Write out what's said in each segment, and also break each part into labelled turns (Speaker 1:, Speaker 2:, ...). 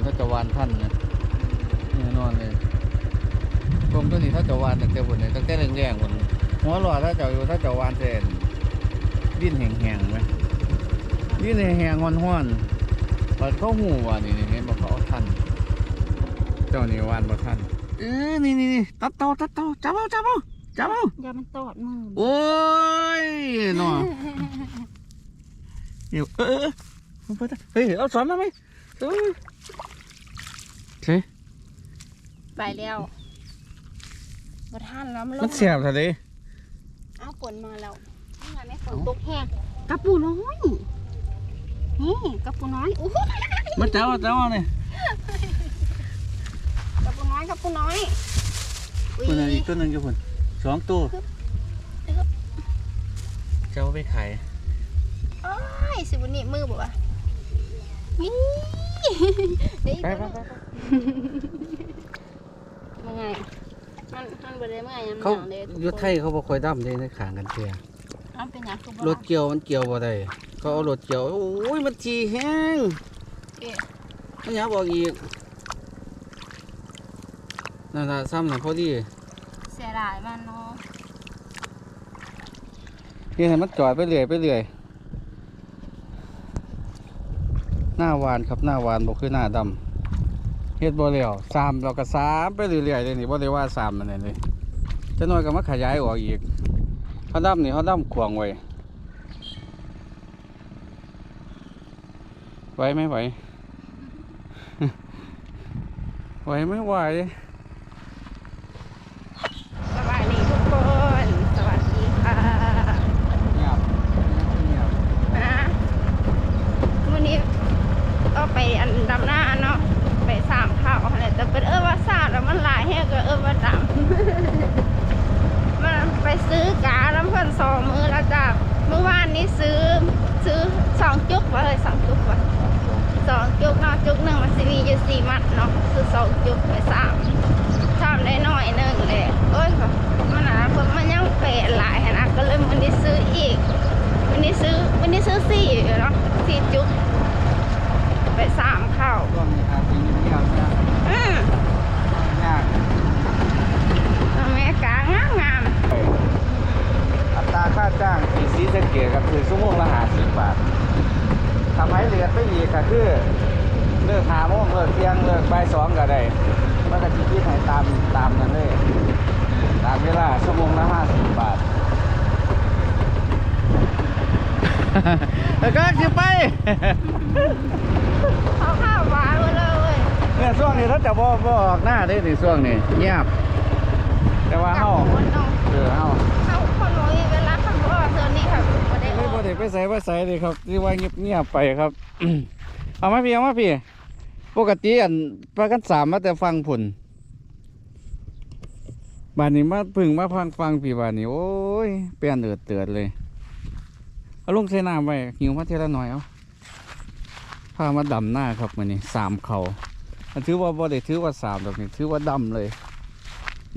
Speaker 1: านก่อนถ้าจะวานท่านนะแน่นอนเลยกรมตัวนี้ถ้าจะวานตั้งแต่บนไหนตั้งแต่แรงๆบนหัวหล่อถ้าจะอยู่ถ้าจะวานเส้นดิ้นแห้งๆไหมดิ้นแห้งๆห้อนๆพอเข้าหูว่านี่นี่เห็นบอกเขาเอาท่านเจ้านี่วานบ่ท่านเออนี่นี่นี่ตัดเต่าตัดเต่าจับเอาจับเอาจับเอา
Speaker 2: อย่ามันตอดมือ
Speaker 1: โอ้ยหนอเดี๋ยวเออเออเออเฮ้ยเอาสอนมาไหมเออเฮ้ย
Speaker 2: ไปแล้วบ่ทันแล้วมันล
Speaker 1: มัน
Speaker 2: ง
Speaker 1: เสียบทะเล
Speaker 2: เอาฝนมาแล้วนี่ไงแม่ฝนตกแห้งกระปูน้อยนี่กระปูน้อยอู้หู
Speaker 1: มันเจ้าเจ้าเนี่ย
Speaker 2: กระปูน้อยกระปูน้อยอุ๊ย
Speaker 1: คนอีกตัวหนึ่งจะผลสองตัว
Speaker 2: อึ๊บ
Speaker 1: เจ้าไปขาย
Speaker 2: โอ้ยสิบุนี่มือบ่วะนี่เดี๋ยวอีก
Speaker 1: ไป
Speaker 2: ตัว
Speaker 1: ไป
Speaker 2: หนึ่ง
Speaker 1: ไป
Speaker 2: มื่อไงมันมันบ่ได้เมื่อไงยัง
Speaker 1: เขา
Speaker 2: หนาวเลยทุก
Speaker 1: ยุด
Speaker 2: คน
Speaker 1: ไทยเขาบอกคอยดั้มเลยในขางกันเชีย
Speaker 2: เอาเป็นหยังคือบ่
Speaker 1: รถเกี่ยวมันเกี่ยวบ่ได้เขาเอารถเกี่ยวโอ้ยมันจีแห้ง
Speaker 2: เอ๊ะ
Speaker 1: มันอยากบอกอีกนั่นน่ะซ้ำน่ะพอดี
Speaker 2: เสียดายมันเนาะ
Speaker 1: นี่ให้มันจอดไปเรื่อยไปเรื่อย หน้าวานครับหน้าวานบอกคือหน้าดำเฮ็ดบ่แล้วสามเราก็สามไปเรื่อยๆเลยนี่บ่ได้ว่าสามมันนั่เลยจะน้อยก็มาขยายออกอีกเขาดำนี่เขาดำขวางไว้ไหวไหมไหวไหวไหมไหว
Speaker 2: สวัสดีทุกคน สวัสดีค่ะ
Speaker 1: เงียบเงียบ
Speaker 2: นะวันนี้ก็ไปอัน ดำหน้าเนาะไปสามข้าวอะไรแต่เป็นเออว่าสาดแล้วมันหลายแห้งก็เออว่าดำมันไปซื้อกาแล้วเพิ่นสองมือแล้วจ้ะเมื่อวานนี้ซื้อซื้อสองจุกวะเลยสองจุกวะสองจุกเนาะจุกหนึ่งมันสิมีอยู่สี่มัดเนาะซื้อสองจุกไปสามชามได้หน่อยหนึ่งเลยค่ะมันนะเพิ่นมันยังเปะหลายหั้นนะก็เลยมันได้ซื้ออีกวันนี้ซื้อวันนี้ซื้อสี่เนาะสี่จุก ไปสามข้าว
Speaker 1: ช่วงนี้ครับเงียบๆนะ
Speaker 2: อืม
Speaker 1: ยาก
Speaker 2: อเมริกางามงาม
Speaker 1: อัตราค่าจ้างที่สีสะเกตก็คือชั่วโมงละห้าสิบบาท ทำให้เรือไปอีกก็คือเลิกหาโมงเลิกเที่ยงเลิกบ่ายสองก็ได้มันก็จะคิดให้ตามตามนั้นเลยตามเวลาชั่วโมงละห้าสิบบาทแล้วก็จะไป
Speaker 2: เขาข้าวหวานหมดเลยเว้ย
Speaker 1: เนี่ยช่วงนี้ถ้าจะบอบออกหน้าได้ในช่วงนี้เงียบแต่ว่าเฮา
Speaker 2: จับคนเนาะ
Speaker 1: เออเฮา
Speaker 2: บ่ได้อ
Speaker 1: ไม่
Speaker 2: อก
Speaker 1: ไปใส่ไปใส่เลยครับที่ว่าเงียบเงียบไปครับ เอามาพี่เอามาพี่ ปกติอันปลากันสามมาแต่ฟังผลบานนี้มาพึ่งมาพังฟังพี่บานนี้โอ้ยเปลี่ยนเดือดเตือดเลยเอาลงใส่น้ำไว้หิวมาเท่าหน่อยเอาพามาดำหน้าครับมันนี่สามเขาอันถือว่าบ่ได้ถือว่าสามดอกนี่ถือว่าดำเลย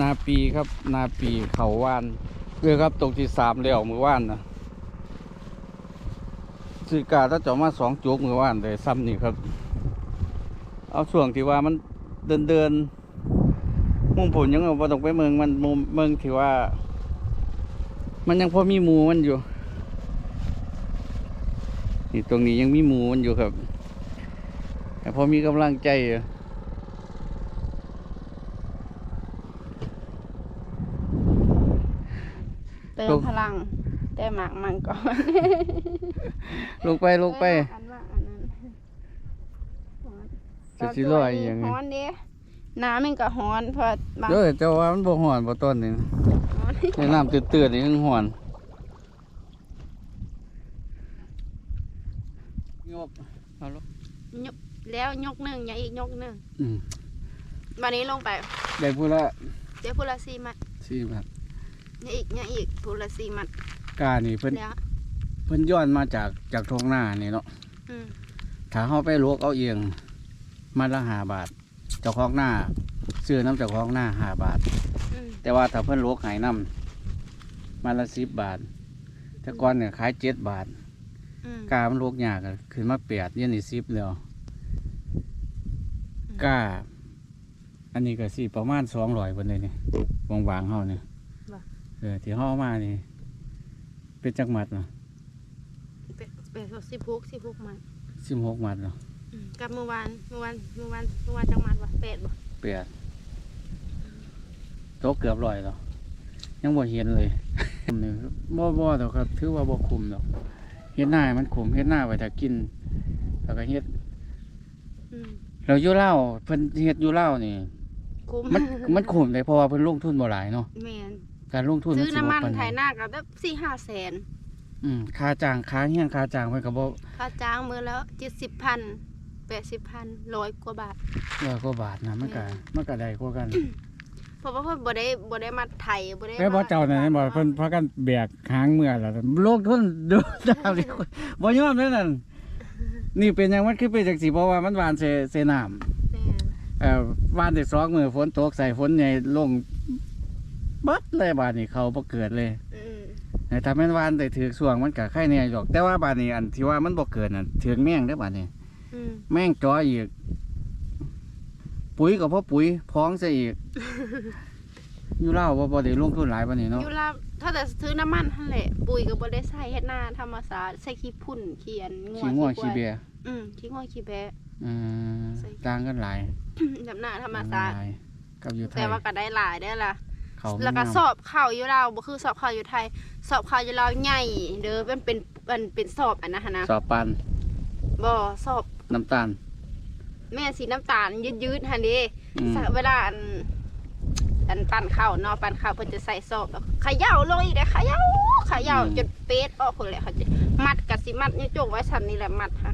Speaker 1: นาปีครับ นาปีเขาว่านเรือครับตกที่สามแล้วมือว่านนะ สื่อกาถ้าเจะมาสองจุกมือว่านเลยซ้ำนี่ครับ เอาช่วงที่ว่ามันเดินเดินมุมผลยังบ่ต้องไปเมืองมันมุมเมืองที่ว่า มันยังพอมีหมูมันอยู่นี่ตรงนี้ยังมีหมูมันอยู่ครับแต่พอมีกำลังใจอยู่
Speaker 2: เติมพลัง หมากมันก่อน
Speaker 1: ลงไปลงไป
Speaker 2: อันว่าอันนั้น
Speaker 1: จะสิรออีหยังไง
Speaker 2: ฮ้อนเด้น้ำมันก็ฮ้อนเพราะบาง
Speaker 1: เด้อแต่ว่ามันบ่ฮ้อนบ่ต้นนี่
Speaker 2: ฮ้อน
Speaker 1: ในน้ำตื้นๆนี่ยังฮ้อนยกเอาลูก
Speaker 2: ยกแล้วยกหนึ่งอย่าอีกยกหนึ่ง
Speaker 1: อืม
Speaker 2: วันนี้ลงไป
Speaker 1: ได้พูดละ
Speaker 2: เดี๋ยวพูละสี่มัด
Speaker 1: สี่บาท
Speaker 2: อย่าอีกอย่าอีกพูละสี่มัด
Speaker 1: กานี่เพิ่น
Speaker 2: แล้ว
Speaker 1: เพิ่นย้อนมาจากจากท้องนานี่เนาะ
Speaker 2: อืม
Speaker 1: ถ้าเฮาไปลวกเอาเองมาละห้าบาท เจ้าของหน้าซื้อน้ำเจ้าของหน้าห้าบาท
Speaker 2: อืม
Speaker 1: แต่ว่าถ้าเพิ่นลวกใหายน้ำมาละสิบบาท แต่ก่อนเนี่ยขายเจ็ดบาท
Speaker 2: อืม
Speaker 1: กามันลวกยากอะขึ้นมาแปดเดี๋ยันนี่สิบแล้วกาอันนี้ก็สิประมาณสองร้อยบนเลยนี่วางวางๆเฮาเนี่ย
Speaker 2: บ่
Speaker 1: เออที่เฮาเอามานี่ เป็นจักมัดเนาะ
Speaker 2: เป็ดเป็ดสิบหกสิบหกมัน
Speaker 1: สิบหกมัดเนาะ
Speaker 2: อืมกับเมื่อวานเมื่อวานเมื่อวานเมื่อวานจังหวัดวะเป็ดบ่
Speaker 1: เปียดโตะเกือบร้อยแล้วยังบ่เห็นเลย นี่บ่บ่ดอกครับ ถือว่าบ่คุ้มดอกเฮ็ดหน้าให้มันคุ้มเฮ็ดหน้าไว้ถ้ากินแล้วก็เฮ็ด
Speaker 2: อืม
Speaker 1: เราอยู่เล่าวเพิ่นเฮ็ดอยู่เล่าวนี่
Speaker 2: คุ้ม
Speaker 1: มันมันคุ้มเลยเพราะว่าเพิ่นลงทุนบ่หลายเนาะ
Speaker 2: แมน
Speaker 1: การลงทุน
Speaker 2: ซื้อ
Speaker 1: สิ
Speaker 2: น้ำมัน
Speaker 1: บ่ปา
Speaker 2: ไถหน้ากับแบบสี่ห้าแสน
Speaker 1: อืมค่าจ้างค่าเฮียนค่าจ้างเพิ่นก็บ่
Speaker 2: ค่าจ้างมือแล้วเจ็ดสิบพันแปดสิบพันร้อยกว่าบาท
Speaker 1: ร้อยกว่าบาทนะมันก็มันก็ได้กว่ากัน
Speaker 2: เพราะว่าเพิ่นบ่ได้บ่ได้มาไถบ่ได้
Speaker 1: แต่บ่เจ้านั่นเห็นบ่เพิ่นพากันแบกหางเมื่อแล้วลงทุนดูดาวนี่บ่ยอมเลยนั่นนี่เป็นหยังมันคือเป็นจังซี่เพราะว่ามันหวานเสเสน้ำ
Speaker 2: แม่น
Speaker 1: เอ่อวานได้สองมื้อฝนตกใส่ฝนใหญ่ลงเบิดเลยบาดนี้เขาบ่เกิดเลย
Speaker 2: อืม
Speaker 1: แต่ถ้าแม่นวานได้ถือส่วงมันก็ไข่แน่หรอก แต่ว่าบาดนี้อันที่ว่ามันบ่เกิดน่ะถือแม่งเด้อบาดนี้
Speaker 2: อืม
Speaker 1: แม่งจ้ออีก ปุ๋ยก็เพราะปุ๋ยพ้องซะอีก อยู่เล่าวบ่บ่ได้ลงทุนหลายปานนี้เนาะ
Speaker 2: อยู่ลาวถ้าแต่ซื้อน้ำมันหั่นแหละ ปุ๋ยก็บ่ได้ใส่เฮ็ดหน้าธรรมศาสตร์ใส่ขี้พุ่นขี้อันงัว
Speaker 1: ขี้ง่ว
Speaker 2: คว
Speaker 1: ขี้
Speaker 2: ย
Speaker 1: เบีย
Speaker 2: อืมขี้งัวขี้แบะ
Speaker 1: อืม
Speaker 2: ใส่
Speaker 1: ต่างกันหลาย
Speaker 2: ดำหน้าธรรมศาสตร์
Speaker 1: หลายกับอยู่ไท
Speaker 2: แต่
Speaker 1: ย
Speaker 2: ว่าก็ได้หลายได้อล่ะ
Speaker 1: เขามัน
Speaker 2: แล้วก็
Speaker 1: งาม
Speaker 2: สอบเข้าอยู่ลาวบ่คือสอบเข้าอยู่ไทย สอบเข้าอยู่ลาวใหญ่เด้อมันเป็นมันเป็นสอบอันนะหั่นนะ
Speaker 1: สอบปัน
Speaker 2: บ่สอบ
Speaker 1: น้ำตาล
Speaker 2: แม่สีน้ำตาลยืดๆหั่นเด้
Speaker 1: อืม
Speaker 2: เวลาอันอันปั่นข้าวเนาะปั่นข้าวเพิ่นจะใส่สอบแล้วเขย่าลงอีกเด้อเขย่าเขย่าจนเป๊ดออกพุ่นแหละเขาจะมัดกับสิมัดนี่จกไว้ซ้ํนี่แหละมัดค่ะ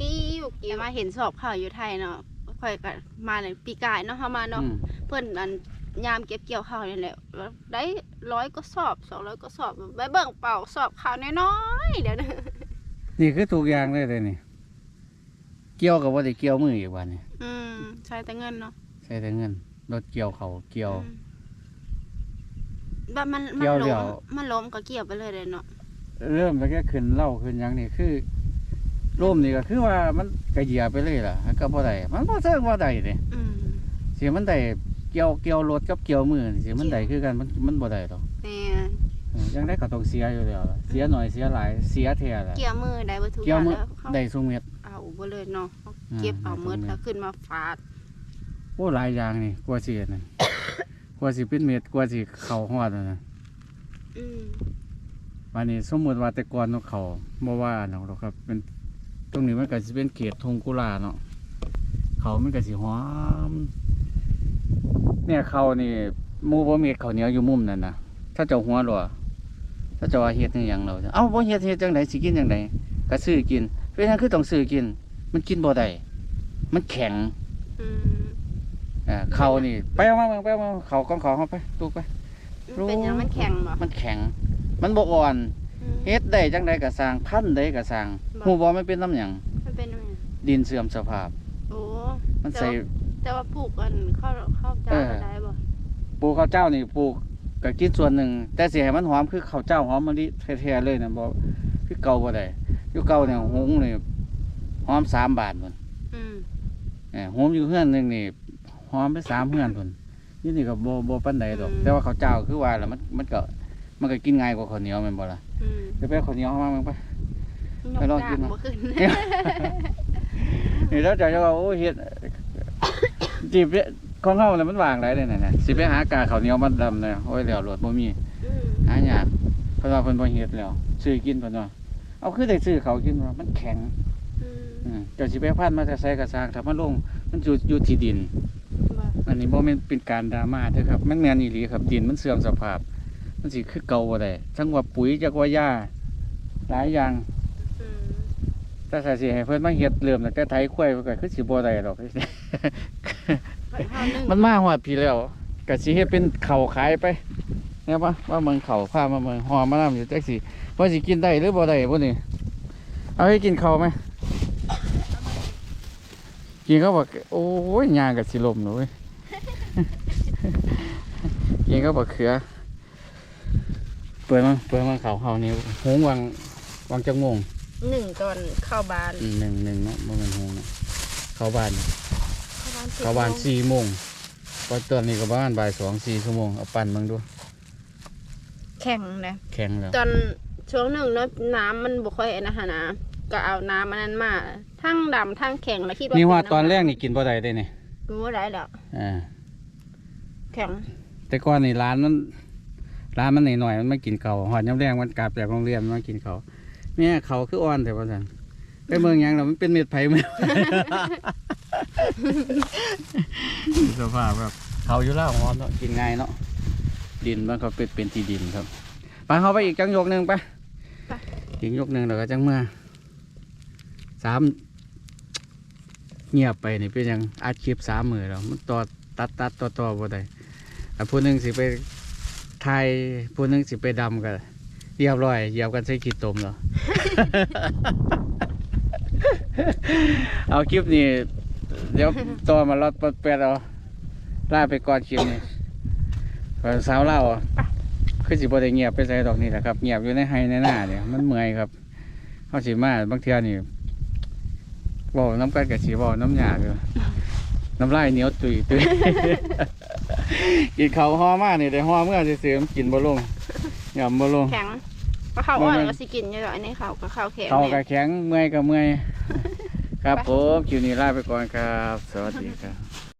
Speaker 2: กิ้วกิ้วมาเห็นสอบข้าวอยู่ไทยเนาะค่อยก็มาเลยปีกายเนาะเฮามาเนาะ
Speaker 1: อืม
Speaker 2: เพิ่นอัน ยามเก็บเกี่ยวข้าวนี่แหละแล้วได้ร้อยก็สอบสองร้อยก็สอบไปเบิ่งเป่าสอบข้าวน้อยๆเดี๋ยวนะ
Speaker 1: นี่คือทุกอย่างเลยเลยนี่เกี่ยวกับว่าได้เกี่ยวมืออีกวันนี้
Speaker 2: อืมใช้แต่เงินเนาะ
Speaker 1: ใช้แต่เงินรถเกี่ยวเขาเกี่ยว
Speaker 2: อืมแบบมันมัน
Speaker 1: เกี่ยว
Speaker 2: ล้
Speaker 1: เดี๋ย
Speaker 2: ม
Speaker 1: ว
Speaker 2: มันล้มก็เกี่ยวไปเลยเลยเนาะ
Speaker 1: เริ่มแล้วก็ขึ้นเหล่าขึ้นหยังนี่คือร่มนี่ก็คือว่ามันกระเหยียบไปเลยล่ะก็บ่ได้มันบ่เชิงว่าได้เด้
Speaker 2: อืม
Speaker 1: สิมันได้เกี่ยวเกี่ยวรถกับเกี่ยวมือนี่สิมันได้คือกันมันมันบ่ได้ดอก
Speaker 2: แม่
Speaker 1: เออยังได้ก็ต้องเสียอยู่แล้วล่ะเสียหน่อยเสียหลายเสียแท้ล่ะ
Speaker 2: เกี่ยวมือได้บ่ทุกอ
Speaker 1: เกี่ยว
Speaker 2: ย่าง
Speaker 1: มือ
Speaker 2: แล้วเขา
Speaker 1: ได้ซุเม็ด
Speaker 2: เอาบ่เลยเนาะเขา
Speaker 1: อืม
Speaker 2: เก็บเอา
Speaker 1: ได้
Speaker 2: หมืด
Speaker 1: ตรงนี้
Speaker 2: แล้วขึ้นมาฟาด
Speaker 1: โอ้หลายอย่างนี่กว่าสินั่นกว่าสิเป็นเม็ดกว่าสิเข้าฮอดนั่นน่ะ
Speaker 2: อืม
Speaker 1: วันนี้สมมุติว่าแต่ก่อนนกเขาบ่ว่าเนาะหรอกครับ เป็นตรงนี้มันก็สิเป็นเขตทงกุลาเนาะเขามันก็สิหอม เนี่ยเขานี่หมู่บ่มีข้าวเหนียวอยู่มุมนั่นน่ะถ้าเจ้าหัวรัวถ้าเจ้าว่าเฮ็ดอีหยังเราจะเอ้าบ่เฮ็ดเฮ็ดจังไดสิกินจังไดก็ซื้อกินเป็นหยังคือต้องซื้อกิน มันกินบ่ได้มันแข็ง
Speaker 2: อืม
Speaker 1: อ่าเขานี่ไปเอามาเบิ่งไปเอามาเขากองเขาเฮาไปลูกไป
Speaker 2: มันเป็นหยังมันแข็งบ่
Speaker 1: มันแข็ง มันบ่อ่อน
Speaker 2: อืม
Speaker 1: เฮ็ดได้จังไดก็สร้างพันธุ์ใดก็สร้าง
Speaker 2: บ่
Speaker 1: ฮู้บ่มันเป็นน้ำหยัง
Speaker 2: มันเป็นยังไง
Speaker 1: ดินเสื่อมสภาพ
Speaker 2: โอ้
Speaker 1: มันใส่
Speaker 2: แต่ว่าปลูกอันข้าวข้าวจ้า
Speaker 1: เออ
Speaker 2: ก็ได้บ่
Speaker 1: ปลูกข้าวเจ้านี่ปลูกก็กินส่วนหนึ่ง แต่สิให้มันหอมคือข้าวเจ้าหอมมะลิแท้ๆเลยนะบ่คือเก่าบ่ได้อยู่เก่าเนี่ยหุงนี่หอมสามบาทพุ่น
Speaker 2: อืม
Speaker 1: เออหุงอยู่เฮือนหนึงนี่หอมไปสามเฮือนพุ่นนี่นี่ก็บ่บ่ปานใดดอก แต่ว่าข้าวเจ้าคือว่าแล้วมันมันก็มันก็กินง่ายกว่าข้าวเหนียวแม่นบ่ล่ะ
Speaker 2: อืม
Speaker 1: ไปไปเอาข้าวเหนียวมาเบิ่งไป
Speaker 2: ย
Speaker 1: ไปลองกิน
Speaker 2: ดา
Speaker 1: เนาะ
Speaker 2: บ่ขึ้น
Speaker 1: นี่แล้วเจะจะว่าโอ้ยเฮ็ด จีบของเฮาน่ะมันวางได้เลยน่ะสิไปหากาข้าวเหนียวมาดำเลยโอ้ยแล้วรถบ่มี
Speaker 2: อืม
Speaker 1: หายากเพิ่นว่าเพิ่นบ่เฮ็ดแล้วซื้อกินเพิ่นว่าเอาคือได้ซื้อเขากินว่ามันแข็ง
Speaker 2: อืม
Speaker 1: อืมเจ้าสิไปพันมาแต่ใส่กระสร้างถ้ามันลงมันอยู่อยู่ที่ดิน
Speaker 2: บ่
Speaker 1: อันนี้บ่แม่นเป็นการดราม่าเด้อครับมันแม่นอีหลีครับดินมันเสื่อมสภาพ มันสิคือเก่าบ่ได้ทั้งว่าปุ๋ยจักว่าหญ้าหลายอย่าง
Speaker 2: อืม
Speaker 1: ถ้าสิให้เพิ่นมาเฮ็ดเริ่มตั้งแต่ไถควายมันก็คือสิบ่ได้ดอก
Speaker 2: มันเฮานึ่ง
Speaker 1: มันมาฮอดพี่แล้วก็สิเฮ็ดเป็นข้าวขายไปเนี่ยปะว่าเมืองเขาพามาเมืองหอมมานำอยู่จักสิว่าสิกินได้หรือบ่ได้บ่นี่เอาให้กินข้าวไหมกินเขาบอกโอ้ยยางกับสิลมหนูเว้ยกินเขาบอกเขือเปิดมาเปิดมาเขาเฮานี่หงวังวังจังงง
Speaker 2: หนึ่งตอนเข้าบ้าน
Speaker 1: อืมหนึ่งหนึ่งเนาะบ่แม่นหงเนาะเข้าบ้าน
Speaker 2: เข้าบ้าน
Speaker 1: ประมาณสี่โมงพอตอนนี้ก็ประมาณบ่ายสองสี่ชั่วโมงเอาปั่นมึงดู
Speaker 2: แข่งเลย
Speaker 1: แข็งแล้ว
Speaker 2: ตอนช่วงหนึ่งเนาะน้ำมันบ่ค่อยนะฮะนะก็เอาน้ำมันนั้นมาทั้งดำทั้งแข็งแล้วคิดว่า
Speaker 1: นี่ว่า
Speaker 2: เป็ำ
Speaker 1: ตอนแรกนี่กินบ่ได้ได้นี่
Speaker 2: รู้ว่าได้แล้ว
Speaker 1: อ่า
Speaker 2: แข็ง
Speaker 1: แต่ก่อนนี่ร้านมันร้านมันหน่อยๆมันไม่กินเขาวหอดย้ำแรงมันกลับจากโรงเรียนมันมากินเขาวแม่เขาคืออ่อนแต่ว่าสันไปเมืองหยังเรามันเป็นเม็ดไผ่ไหม สภาพแบบเขาอยู่แล่างหอมเนาะกินง่ายเนาะดินมันก็เป็นเป็นที่ดินครับไปเขาไปอีกจังยกหนึ่งไปอีกยกหนึ่งเราก็จังเมื่อสามเงียบไปนี่เป็นยังอาชีพสามมือแล้วมันต่อตัดตัดต่อต่อบ่ได้อ่ผู้หนึ่งสิไปไทยผู้หนึ่งสิไปดำกันเรียบร้อยเหยียบกันใส่ขีดตมแล้วเอาคลิปนี้ เดี๋ยวต่อมาลอดปดแปดเอาล่าไปก่อนคลิปนี้ก่อนสาวเล่าอะคือสิบ่ได้เงียบไปใส่ดอกนี่แหละครับเงียบอยู่ในไฮในหน้าเนี่ยมันเมื่อยครับเขาสิมาบางเทียนี่บอกน้ำกันกับสีบอกน้ำหยาอยู่น้ำลายเหนียวตุยตุยกินเขาวห่อมากนี่ได้ห่อเมื่อซื้อๆมันกินบ่ลงยอมบ่ลง
Speaker 2: แข็งก็ข้าวอ่อน
Speaker 1: มัน
Speaker 2: ก็สิกินอยู่ดอกอันนี้ข้าวก็ข้าวแข็ง
Speaker 1: เขา
Speaker 2: แน่
Speaker 1: ก็แข็งเมื่อยก็เมื่อย ครับผมคิวนี้ลาไปก่อนครับ สวัสดีครับ